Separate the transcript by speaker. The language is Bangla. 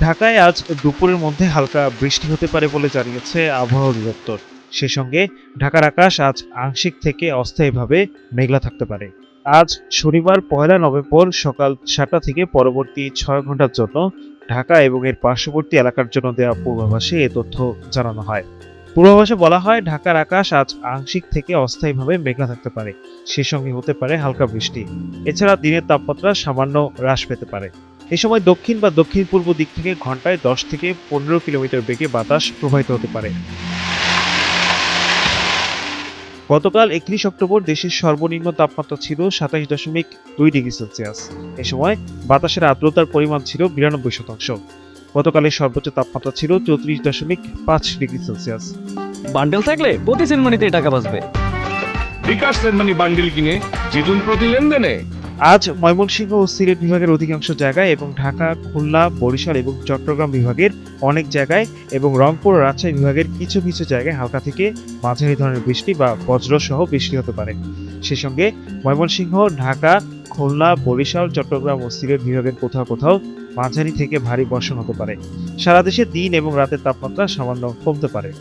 Speaker 1: ঢাকায় আজ দুপুরের মধ্যে হালকা বৃষ্টি হতে পারে বলে জানিয়েছে আবহাওয়া অধিদপ্তর। সে সঙ্গে ঢাকার আকাশ আজ আংশিক থেকে অস্থায়ীভাবে মেঘলা থাকতে পারে। আজ শনিবার পয়লা নভেম্বর সকাল সাতটা থেকে পরবর্তী ছয় ঘণ্টার জন্য ঢাকা এবং এর পার্শ্ববর্তী এলাকার জন্য দেওয়া পূর্বাভাসে এ তথ্য জানানো হয়। পূর্বাভাসে বলা হয়, ঢাকার আকাশ আজ আংশিক থেকে অস্থায়ীভাবে মেঘলা থাকতে পারে। সে সঙ্গে হতে পারে হালকা বৃষ্টি। এছাড়া দিনের তাপমাত্রা সামান্য হ্রাস পেতে পারে। এই সময় দক্ষিণ বা দক্ষিণ পূর্ব দিক থেকে ঘন্টায় দশ থেকে পনেরো কিলোমিটার বেগে বাতাস প্রবাহিত হতে পারে। গতকাল একত্রিশ অক্টোবর দেশের সর্বনিম্ন তাপমাত্রা ছিল সাতাশ দশমিক দুই ডিগ্রি সেলসিয়াস। এ সময় বাতাসের আর্দ্রতার পরিমাণ ছিল বিরানব্বই শতাংশ। গতকালের সর্বোচ্চ তাপমাত্রা ছিল চৌত্রিশ দশমিক পাঁচ ডিগ্রি সেলসিয়াস।
Speaker 2: বান্ডেল থাকলে প্রতি সেনমানিতে টাকা বাঁচবে।
Speaker 3: বিকাশ সেনমানি বান্ডিল কিনে জিতুন প্রতি লেনদেনে।
Speaker 1: আজ ময়মনসিংহ ও সিলেট বিভাগের অধিকাংশ জায়গায় এবং ঢাকা, খুলনা, বরিশাল এবং চট্টগ্রাম বিভাগের অনেক জায়গায় এবং রংপুর ও রাজশাহী বিভাগের কিছু কিছু জায়গায় হালকা থেকে মাঝারি ধরনের বৃষ্টি বা বজ্র সহ বৃষ্টি হতে পারে। সেই সঙ্গে ময়মনসিংহ, ঢাকা, খুলনা, বরিশাল, চট্টগ্রাম ও সিলেট বিভাগের কোথাও কোথাও মাঝারি থেকে ভারী বর্ষণ হতে পারে। সারা দেশে দিন এবং রাতের তাপমাত্রা সামান্য কমতে পারে।